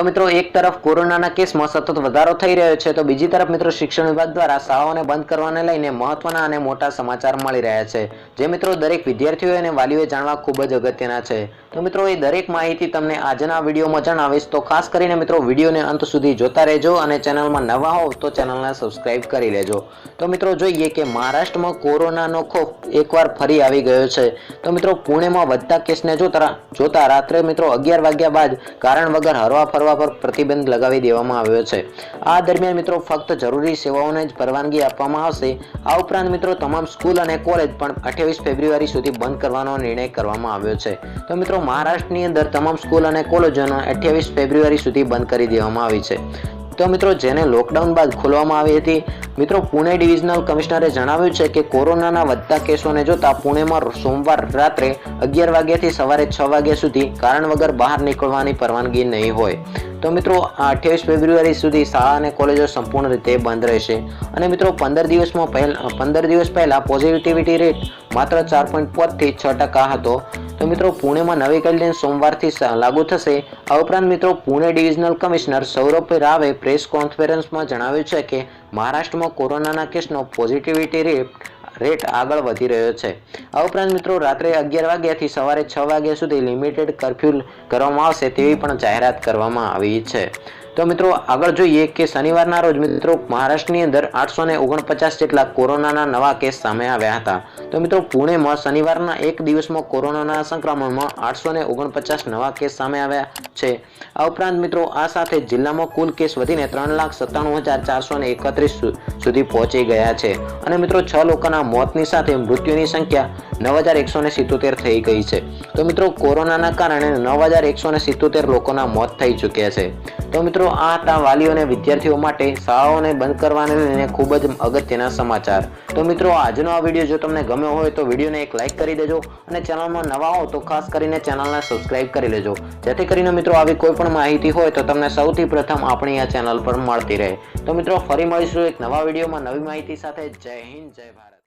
તો મિત્રો, એક તરફ કોરોનાના કેસમાં સતત વધારો થઈ રહ્યો છે, તો બીજી તરફ મિત્રો, શિક્ષણ વિભાગ દ્વારા શાળાઓને બંધ કરવાને લઈને મહત્વના અને મોટા સમાચાર મળી રહ્યા છે. જે મિત્રો, દરેક વિદ્યાર્થીઓ અને વાલીઓએ જાણવા ખૂબ જ અગત્યના છે. તો મિત્રો, એ દરેક માહિતી તમને આજના વિડીયોમાં જણાવીશ. તો ખાસ કરીને મિત્રો, વિડીયોને અંત સુધી જોતા રહેજો અને ચેનલમાં નવા હોવ તો ચેનલને સબસ્ક્રાઇબ કરી લેજો. તો મિત્રો, જોઈએ કે મહારાષ્ટ્રમાં કોરોનાનો ખોફ એકવાર ફરી આવી ગયો છે. તો મિત્રો, પુણેમાં વધતા કેસને જોતા જોતા રાત્રે મિત્રો, અગિયાર વાગ્યા બાદ કારણ વગર હરવા ફરવા પર પ્રતિબંધ લગાવી દેવામાં આવ્યો છે. આ દરમિયાન મિત્રો ફક્ત જરૂરી સેવાઓને જ પરવાનગી આપવામાં આવશે. આ ઉપરાંત મિત્રો તમામ સ્કૂલ અને કોલેજ પણ અઠ્યાવીસ ફેબ્રુઆરી સુધી બંધ કરવાનો નિર્ણય કરવામાં આવ્યો છે. તો મિત્રો મહારાષ્ટ્રની અંદર તમામ સ્કૂલ અને કોલેજોને અઠ્યાવીસ ફેબ્રુઆરી સુધી બંધ કરી દેવામાં આવી છે. તો મિત્રો, જેને લોકડાઉન બાદ ખોલવામાં આવી હતી, મિત્રો, પુણે ડિવિઝનલ કમિશનરે જણાવ્યું છે કે કોરોનાના વધતા કેસોને જોતા પુણેમાં સોમવાર રાત્રે અગિયાર વાગ્યાથી સવારે છ વાગ્યા સુધી કારણ વગર બહાર નીકળવાની પરવાનગી નહીં હોય. તો મિત્રો અઠ્યાવીસ ફેબ્રુઆરી સુધી શાળા અને કોલેજો સંપૂર્ણ રીતે બંધ રહેશે. અને મિત્રો, પંદર દિવસમાં પહેલા, પંદર દિવસ પહેલાં પોઝિટિવિટી રેટ માત્ર ચાર પોઈન્ટ પાંચથી છ ટકા હતો. તો મિત્રો, પુણેમાં નવી ગાઈડલાઈન સોમવારથી લાગુ થશે. આ ઉપરાંત મિત્રો, પુણે ડિવિઝનલ કમિશનર સૌરભ રાવે પ્રેસ કોન્ફરન્સમાં જણાવ્યું છે કે, મહારાષ્ટ્રમાં કોરોનાના કેસનો પોઝિટિવિટી રેટ રેટ આગળ વધી રહ્યો છે. આ ઉપરાંત મિત્રો, રાત્રે અગિયાર વાગ્યાથી સવારે છ વાગ્યા સુધી લિમિટેડ કરફ્યુ કરવામાં આવશે તેવી પણ જાહેરાત કરવામાં આવી છે. તો મિત્રો, આગળ જોઈએ કે શનિવારના રોજ મિત્રો, મહારાષ્ટ્રની અંદર આઠસો ને ઓગણપચાસ જેટલા કોરોનાના નવા કેસ સામે આવ્યા હતા. તો મિત્રો, પુણેમાં શનિવારના એક દિવસમાં કોરોનાના સંક્રમણમાં આઠસો ને ઓગણપચાસ નવા કેસ સામે આવ્યા છે. આ ઉપરાંત મિત્રો, આ સાથે જિલ્લામાં કુલ કેસ વધીને ત્રણ લાખ સત્તાણું હજાર ચારસો ને એકત્રીસ સુધી પહોંચી ગયા છે. અને મિત્રો, છ લોકોના મોતની સાથે મૃત્યુની સંખ્યા નવ હજાર એકસો ને સિત્તોતેર થઈ ગઈ છે. તો મિત્રો, કોરોનાના કારણે નવ હજાર એકસો ને સિત્તોતેર લોકોના મોત થઈ ચૂક્યા છે. તો મિત્રો, આ હતા વાલીઓ વિદ્યાર્થીઓ માટે શાળાઓને બંધ કરવાને લઈને ખૂબ જ અગત્યના સમાચાર. તો મિત્રો, આજનો આ વીડિયો જો તમને ગમ્યો હોય તો વિડીયોને એક લાઇક કરી દેજો અને ચેનલમાં નવા હો તો ખાસ કરીને ચેનલને સબસ્ક્રાઇબ કરી લેજો. જેથી કરીને મિત્રો, આવી કોઈ પણ માહિતી હોય તો તમને સૌથી પ્રથમ આપણી આ ચેનલ પર મળતી રહે. તો મિત્રો, ફરી મળીશું એક નવા વિડીયોમાં નવી માહિતી સાથે. જય હિન્દ, જય ભારત.